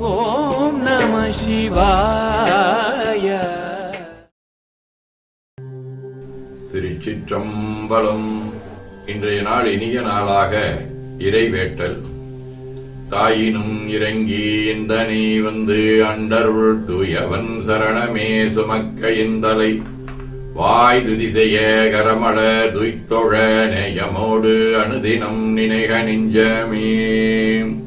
ஓம் நம சிவாய. திருச்சிற்றம்பலம். இன்றைய நாள் இனிய நாளாக இறைவேட்டல். தாயினும் இறங்கி இந்த நீ வந்து அண்டருள் தூயவன் சரணமே சுமக்க இந்தலை. வாய் துதிசெய கரமட துய்த்தொழ நேயமோடு அனுதினம் நினைக நெஞ்சமே.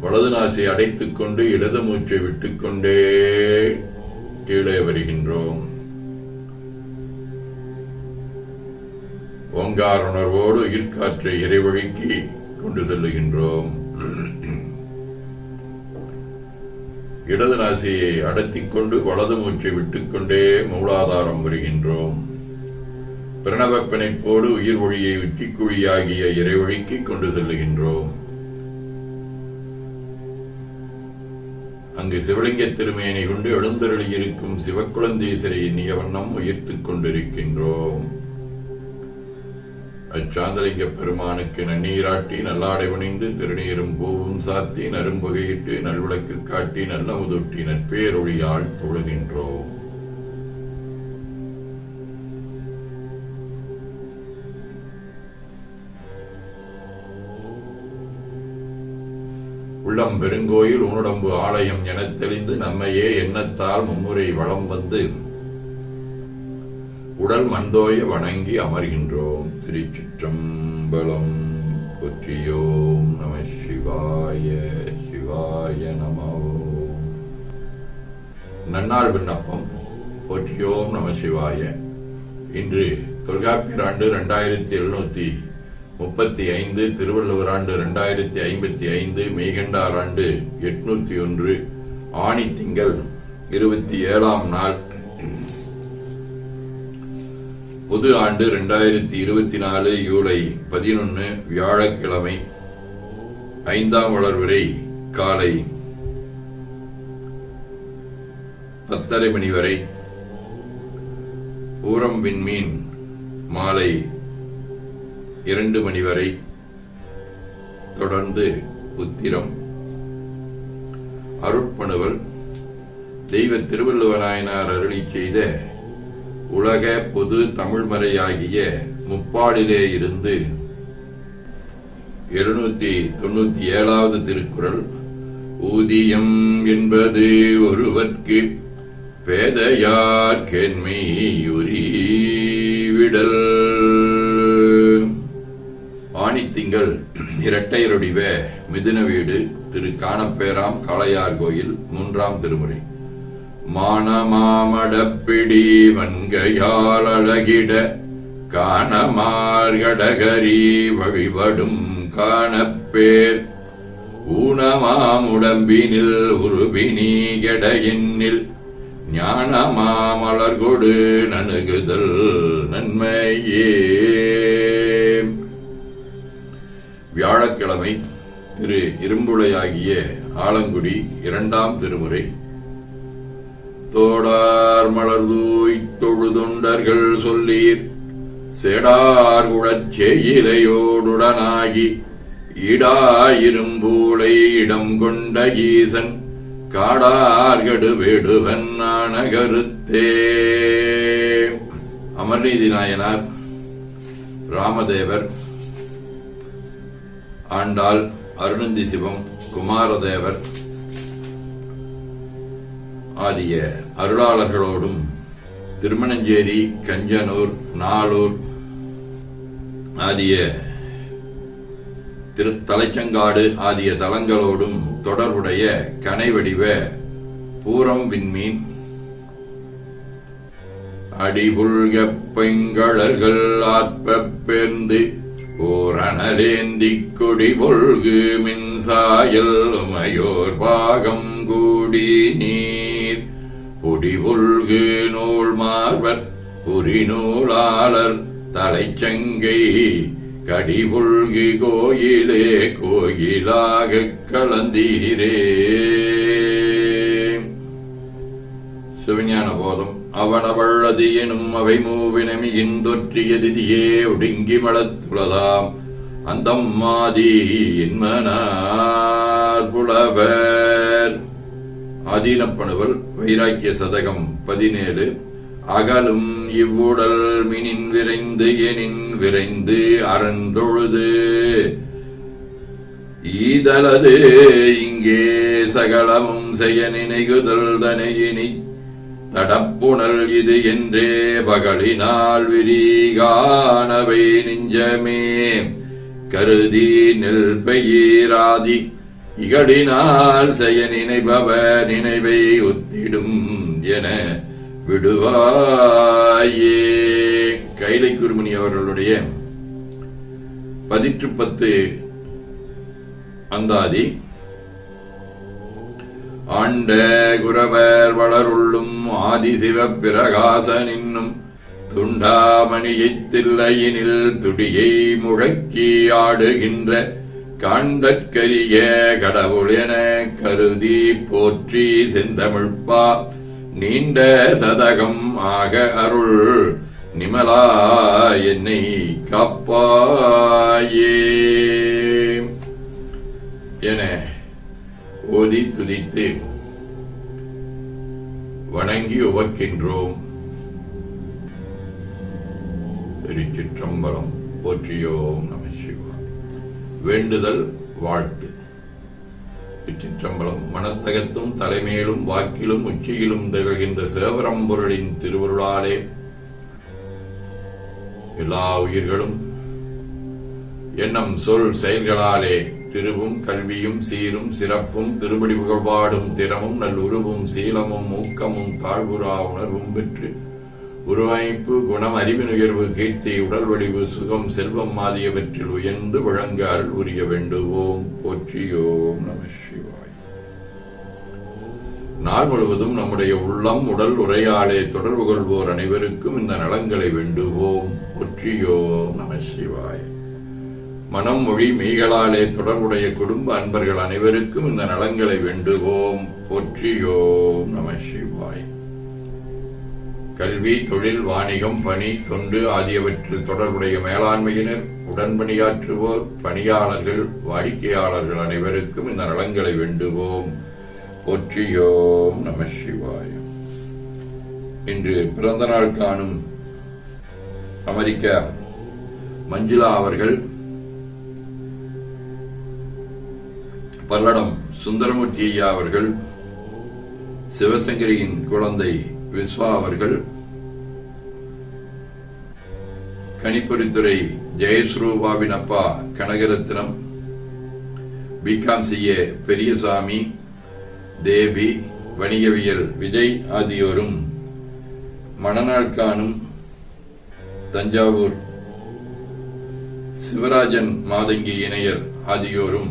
வலது நாசை அடைத்துக் கொண்டு இடது மூச்சை விட்டுக்கொண்டே கீழே வருகின்றோம். ஓங்கார் உணர்வோடு உயிர்காற்றை இறைவழிக்கு கொண்டு செல்லுகின்றோம். இடது நாசியை அடத்திக் கொண்டு வலது மூச்சை விட்டுக்கொண்டே மூலாதாரம் வருகின்றோம். பிரணவப்பிணைப்போடு உயிர் ஒளியை உச்சிக்குழியாகிய இறைவழிக்கு கொண்டு செல்லுகின்றோம். அங்கு சிவலிங்க திருமேனி கொண்டு எழுந்தருளி இருக்கும் சிவக்குழந்தீசரை எண்ணிய வண்ணம் உயர்த்து கொண்டிருக்கின்றோம். அச்சாந்தலிங்க பெருமானுக்கு நன்னீராட்டி நல்லாடை பணிந்து திருநீரும் பூவும் சாத்தி நரும்புகையிட்டு நல்விளக்கு காட்டி நல்ல முதொட்டி நற்பேரொழியால் தொழுகின்றோம். உள்ளம் பெருங்கோயில் உன்னுடம்பு ஆலயம் எனத் தெளிந்து நம்மையே எண்ணத்தால் மும்முறை வளம் வந்து உடல் மந்தோய வணங்கி அமர்கின்றோம். திருச்சிற்றம்பலம் போற்றியோம் நம சிவாய சிவாய நமவோம் நன்னாள் விண்ணப்பம் போற்றியோம் நம சிவாய. இன்று தொல்காப்பியர் ஆண்டு இரண்டாயிரத்தி எழுநூத்தி முப்பத்தி ஐந்து திருவள்ளுவர் ஆண்டு ரெண்டாயிரத்தி ஐம்பத்தி ஐந்து மெய்கண்டார் ஆண்டு எட்நூத்தி ஒன்று ஆணி திங்கள் இருபத்தி ஏழாம் நாள். புது ஆண்டு ரெண்டாயிரத்தி இருபத்தி நாலு ஜூலை பதினொன்று வியாழக்கிழமை ஐந்தாம் வளர்வரை காலை பத்தரை மணி வரை. பூரம் விண்மீன் மாலை இரண்டு மணி வரை தொடர்ந்து உத்திரம். அருட்பணுவல் தெய்வ திருவள்ளுவராயனார் அருளி செய்த உலக பொது தமிழ்மறையாகிய முப்பாடிலே இருந்து எழுநூத்தி தொண்ணூத்தி ஏழாவது திருக்குறள் ஊதியம் என்பது ஒருவர்க்கு பேதையார் கேண்மை விடல் நீங்கள் இரட்டையருடிவ மிதுன வீடு திரு காணப்பேராம் காளையார் கோயில் மூன்றாம் திருமுறை. மானமாமடப்பிடி வன்கையால் அழகிட காணமார்கடகரி வழிபடும் காணப்பேர். ஊனமாமுடம்பினில் உருபினி கெட எண்ணில் ஞானமாமலர் கொடு நன்மையே. வியாழக்கிழமை திரு இரும்புளையாகிய ஆலங்குடி இரண்டாம் திருமுறை. தோடார் மலர்தூய் தொழுதொண்டர்கள் சொல்லீர் சேடார் குழச் இடா ஈடாயிரும்பூளை இடம் கொண்ட ஈசன் காடார்கடு வேடுவன் கருத்தே அமர்நீதி நாயனார் ராமதேவர் ஆண்டாள் அருணந்தி சிவம் குமாரதேவர் ஆகிய அருளாளர்களோடும் திருமணஞ்சேரி கஞ்சனூர் நாளூர் ஆகிய திரு தலைச்சங்காடு ஆகிய தலங்களோடும் தொடர்புடைய கனைவடிவ பூரம் விண்மீன். அடிபுழ்க பெண்களர்கள் ஆற்பப் பேர்ந்து ஓரணலேந்திக் கொடி பொல்கு மின்சாயல் உமையோர் பாகம் கூடி நீர். பொடி பொல்கு நூல் மார்பர் புரி நூலாளர் தலைச்சங்கை கடிபுல்கு கோயிலே கோயிலாகக் கலந்தீரே. சிவஞான போதம். அவனவள்ளது எனும் அவை மூவினமி தொற்றிய திதியே ஒடுங்கி மலத்துளதாம் அந்தம் மாதி என்மனார் புலவர். ஆதீனப்பணுவல் வைராக்கிய சதகம் பதினேழு. அகலும் இவ்வுடல் மினின் விரைந்து எனின் விரைந்து அறந்தொழுது. ஈதலது இங்கே சகலமும் செய்ய நினைகுதல் தனையினி தடப்புணல் இது என்றே பகலினால் விரிகானவை நெஞ்சமே. கருதி நெல் பெயராதி இகழினால் செய்ய நினைபவ நினைவை ஒத்திடும் என விடுவாயே. கைலை குருமணி அவர்களுடைய பதிற்று பத்து அந்தாதி ஆண்ட குரவர் வளருள்ளும் ஆதிசிவ பிரகாசனின்னும் துண்டாமணியைத் தில்லையினில் துடியை முழக்கி ஆடுகின்ற காண்டற்கரிய கடவுள் என கருதி போற்றி செந்தமிழ்ப்பா. நீண்ட சதகம் ஆக அருள் நிமலா என்னை காப்பாயே. என ஓதி துதித்து வணங்கி உவக்கின்றோம். திருச்சிற்றம்பலம் போற்றியோம் நம சிவா. வேண்டுதல் வாழ்த்து. திருச்சிற்றம்பலம் மனத்தகத்தும் தலைமையிலும் வாக்கிலும் உச்சியிலும் திகழ்கின்ற சேவரம்பொருளின் திருவருளாலே எல்லா உயிர்களும் எண்ணம் சொல் செயல்களாலே திருவும் கல்வியும் சீரும் சிறப்பும் திருபடி புகழ்பாடும் திறமும் நல்லுருவும் சீலமும் ஊக்கமும் தாழ்வுரா உணர்வும் பெற்று உருவாய்ப்பு குணம் அறிவின் உயர்வு கீர்த்தி உடல் வடிவு சுகம் செல்வம் ஆகியவற்றில் உயர்ந்து விளங்க அருள் உரிய வேண்டுவோம். போற்றியோம் நம சிவாய். நாள் முழுவதும் நம்முடைய உள்ளம் உடல் உரையாடே தொடர்பு கொள்வோர் அனைவருக்கும் இந்த நலங்களை வேண்டுவோம். போற்றியோம் நம சிவாய். மனம் மொழி மெய்களாலே தொடர்புடைய குடும்ப அன்பர்கள் அனைவருக்கும் இந்த நலங்களை வேண்டுவோம். போற்றியோம் நம சிவாய். கல்வி தொழில் வாணிகம் பணி தொண்டு ஆகியவற்றில் தொடர்புடைய மேலாண்மையினர் உடன்பணியாற்றுவோர் பணியாளர்கள் வாடிக்கையாளர்கள் அனைவருக்கும் இந்த நலங்களை வேண்டுவோம். போற்றியோம் நம சிவாய். இன்று பிறந்த நாள் காணும் அமெரிக்க மஞ்சுளா அவர்கள் பல்லடம் சுந்தரமூர்த்தி ஐயா அவர்கள் சிவசங்கரியின் குழந்தை விஸ்வா அவர்கள் கணிப்பொறித்துறை ஜெயஸ்ரூபாவின் அப்பா கனகரத்னம் பிகாம் செய்ய பெரியசாமி தேவி வணிகவியல் விஜய் ஆகியோரும் மணநாள் காணும் தஞ்சாவூர் சிவராஜன் மாதங்கி இணையர் ஆகியோரும்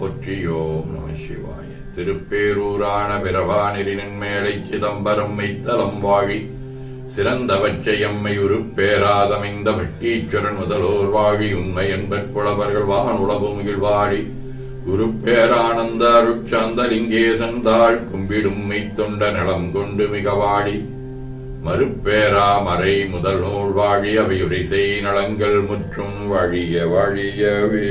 போற்றியோம் நம சிவாய. திருப்பேரூரான பிரபானிரின் மேலை சிதம்பரம் மைத்தலம் வாழி சிறந்தவற்றை எம்மை உருப்பேராதமைந்த வெட்டீச்சுரன் முதலோர் வாழி உண்மை என்பற்புலவர்கள் வானுளவு முகிழ்வாழி குருப்பேரானந்த அருட்சாந்த லிங்கேசன் தாழ் கும்பிடும் மெய்த்தொண்ட நலம் கொண்டு மிக வாடி மறுப்பேரா மறை முதல் நூல் வாழி அவையுரை செய் நலங்கள் முற்றும் வாழிய வாழியவே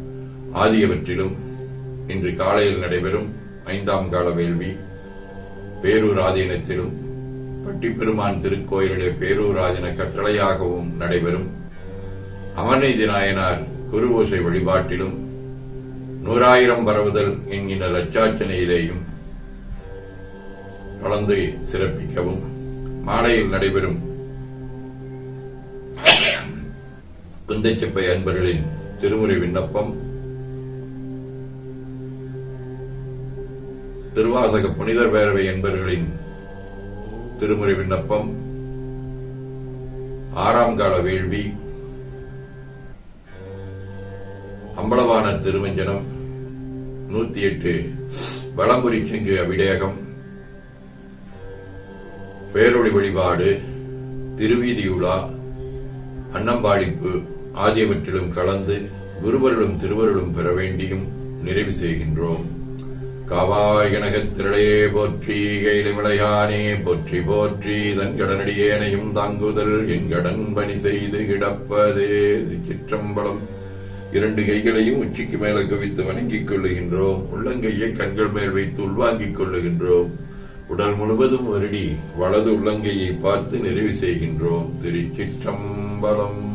ஆகியவற்றிலும் இன்று காலையில் நடைபெறும் ஐந்தாம் கால வேள்வி பேரூர் ஆதீனத்திலும் பட்டிப்பெருமான் திருக்கோயிலுடைய பேரூர் கட்டளையாகவும் நடைபெறும். அமர்நீதி நாயனார் குருவோசை வழிபாட்டிலும் நூறாயிரம் பரவுதல் என்கின்ற லட்சாச்சனையிலேயும் கலந்து சிறப்பிக்கவும் மாலையில் நடைபெறும் குந்தச்சிப்பை அன்பர்களின் திருமுறை விண்ணப்பம் திருவாசக புனிதர் பேரவை என்பர்களின் திருமுறை விண்ணப்பம் ஆறாம் கால வேள்வி அம்பலவான திருமஞ்சனம் நூத்தி எட்டு வளம்புரி செங்கு அபிடேகம் பேரொழி வழிபாடு திருவீதியுலா அன்னம்பாடிப்பு ஆகியவற்றிலும் கலந்து குருவருளும் திருவருளும் பெற வேண்டியும் நிறைவு செய்கின்றோம். காவாயனகத் திரளையே போற்றி கைலிமலையானே போற்றி போற்றி தன் கடனடியேனையும் தாங்குதல் என் கடன் பணி செய்து கிடப்பதே. திருச்சிற்றம்பலம். இரண்டு கைகளையும் உச்சிக்கு மேல குவித்து வணங்கிக் கொள்ளுகின்றோம். உள்ளங்கையை கண்கள் மேல் வைத்து உள்வாங்கிக் கொள்ளுகின்றோம். உடல் முழுவதும் வருடி வலது உள்ளங்கையை பார்த்து நிறைவு செய்கின்றோம். திருச்சிற்றம்பலம்.